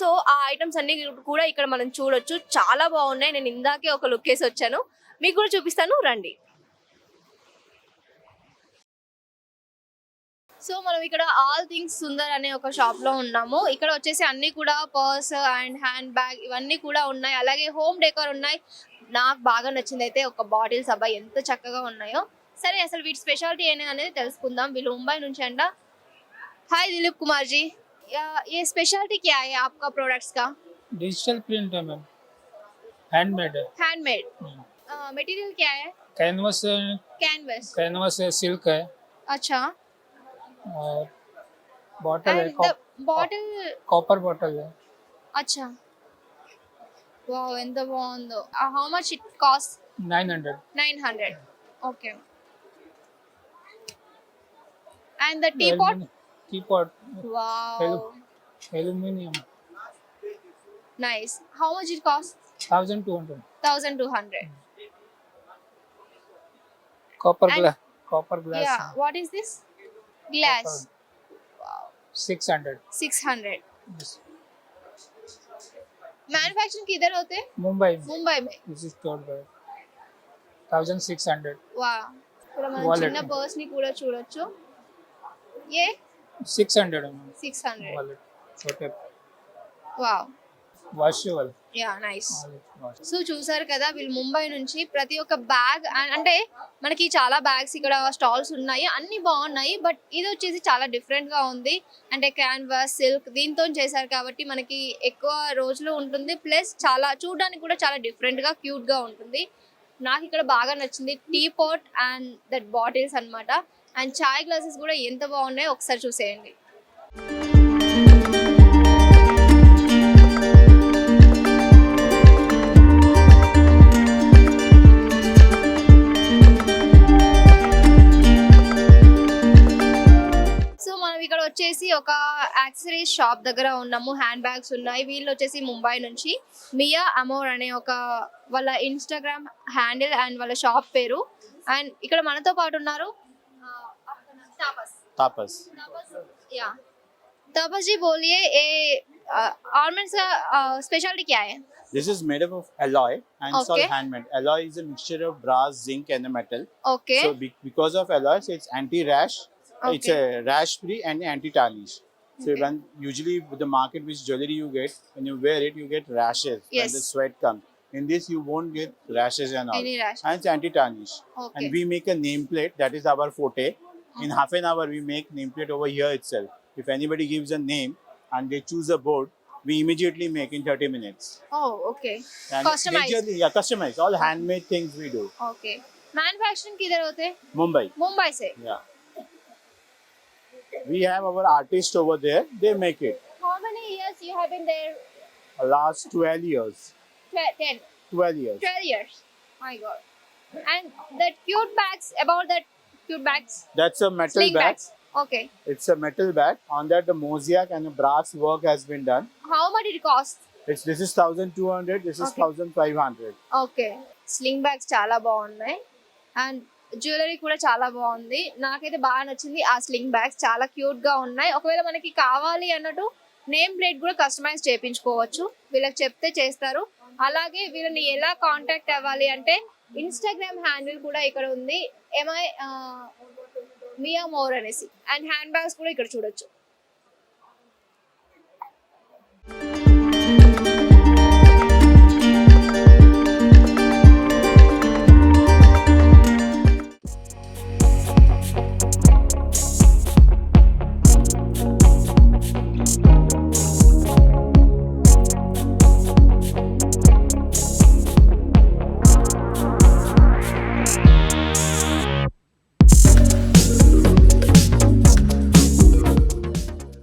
So ఆ items అన్ని కూడా ఇక్కడ మనం చూడొచ్చు. చాలా బాగున్నాయి. నేను ఇందాకే ఒక లుక్ వేసి వచ్చాను. మీకు కూడా చూపిస్తాను. రండి. సో మనం ఇక్కడ ఆల్ థింగ్స్ సుందర్ అనే ఒక షాప్లో ఉన్నాము. ఇక్కడ వచ్చేసి అన్ని కూడా పర్స్ అండ్ హ్యాండ్ బ్యాగ్ ఇవన్నీ కూడా ఉన్నాయి. అలాగే హోమ్ డెకర్ ఉన్నాయి. నాకు బాగా నచ్చింది అయితే ఒక బాటిల్స్ అబ్బా ఎంత చక్కగా ఉన్నాయో. సరే అసలు వీటి స్పెషాలిటీ ఏంటి అనేది తెలుసుకుందాం. వీళ్ళు ముంబై నుంచి అంట. హాయ్ దిలీప్ కుమార్ జీ ये स्पेशलिटी क्या है आपका प्रोडक्ट्स का? डिजिटल प्रिंट है मैम हैंडमेड है. Handmade material hmm. क्या है? कैनवस है. कैनवस कैनवस है सिल्क है. अच्छा. और बॉटल है बॉटल कॉपर बॉटल है. अच्छा. Wow in the one the how much it cost 900. 900. Okay and the teapot Tea pot wow Hello. Aluminium nice how much it cost thousand two hundred thousand two hundred copper And- glass copper yeah glass what is this glass six hundred six hundred manufacturing किधर होते हैं मुंबई में मुंबई में this is told by thousand six hundred వా ఇక్కడ మనం Wallet. చిన్న purse ని కూడా చూడొచ్చు ఏ six hundred six hundred. Wow yeah nice so చూసారు కదా వీళ్ళు ముంబై నుంచి ప్రతి ఒక్క బ్యాగ్ అంటే మనకి చాలా బ్యాగ్స్ ఇక్కడ స్టాల్స్ ఉన్నాయి అన్ని బాగున్నాయి బట్ ఇది వచ్చేసి చాలా డిఫరెంట్గా ఉంది. అంటే క్యాన్వాస్ సిల్క్ దీంతో చేశారు కాబట్టి మనకి ఎక్కువ రోజులు ఉంటుంది ప్లస్ చాలా చూడడానికి కూడా చాలా డిఫరెంట్గా క్యూట్గా ఉంటుంది. నాకు ఇక్కడ బాగా నచ్చింది tea pot and that bottles అనమాట అండ్ చాయ్ గ్లాసెస్ కూడా ఎంత బాగున్నాయో ఒకసారి చూసేయండి. సో మనం ఇక్కడ వచ్చేసి ఒక యాక్సరీస్ షాప్ దగ్గర ఉన్నాము. హ్యాండ్ బ్యాగ్స్ ఉన్నాయి. వీళ్ళు వచ్చేసి ముంబై నుంచి. మియా అమోర్ అనే ఒక వాళ్ళ ఇన్స్టాగ్రామ్ హ్యాండిల్ అండ్ వాళ్ళ షాప్ పేరు. అండ్ ఇక్కడ మనతో పాటు ఉన్నారు तापस तापस या तापस जी बोलिए ये आर्मंड का स्पेशलिटी क्या है This is made up of alloy and it's all Okay. handmade. Alloy is a mixture of brass, zinc, and a metal. Okay So be- because of alloys, it's anti-rash. It's Okay. a rash-free and anti-tarnish. So Okay. when usually with the market which jewelry you get, when you wear it, you get rashes when the Yes. sweat comes. In this, you won't get rashes and all. Any rash. And it's anti-tarnish. And Okay. we make a nameplate that is our forte. In half an hour, we make nameplate over here itself. If anybody gives a name and they choose a board, we immediately make in 30 minutes. Oh, okay. And Customized. majorly- yeah, customized. All handmade things we do. Okay. Manufacturing किधर होते हैं Mumbai. Mumbai से Yeah. We have our artists over there. They make it. How many years you have been there? Last 12 years. Twe- 10, 12 years. 12 years. My God. And that cute bags, about that cute bags, That's a metal sling bag. bags. Okay. It's a metal bag. On that, the mosaic and the brass work has been done. How much it cost? It's this is 1200. This is Okay. 1500. Okay sling bags చాలా బాగున్నాయి and jewellery కూడా చాలా బాగుంది నాకైతే బాగా నచ్చింది ఆ sling bags చాలా క్యూట్గా ఉన్నాయి ఒకవేళ మనకి కావాలి అన్నట్టు నేమ్ ప్లేట్ కూడా కస్టమైజ్ చేయించుకోవచ్చు వీళ్ళకి చెప్తే చేస్తారు అలాగే వీళ్ళని ఎలా కాంటాక్ట్ అవ్వాలి అంటే ఇన్స్టాగ్రామ్ హ్యాండిల్ కూడా ఇక్కడ ఉంది. ఎంఐ మియా మోర్ అనేసి. అండ్ హ్యాండ్ బ్యాగ్స్ కూడా ఇక్కడ చూడొచ్చు.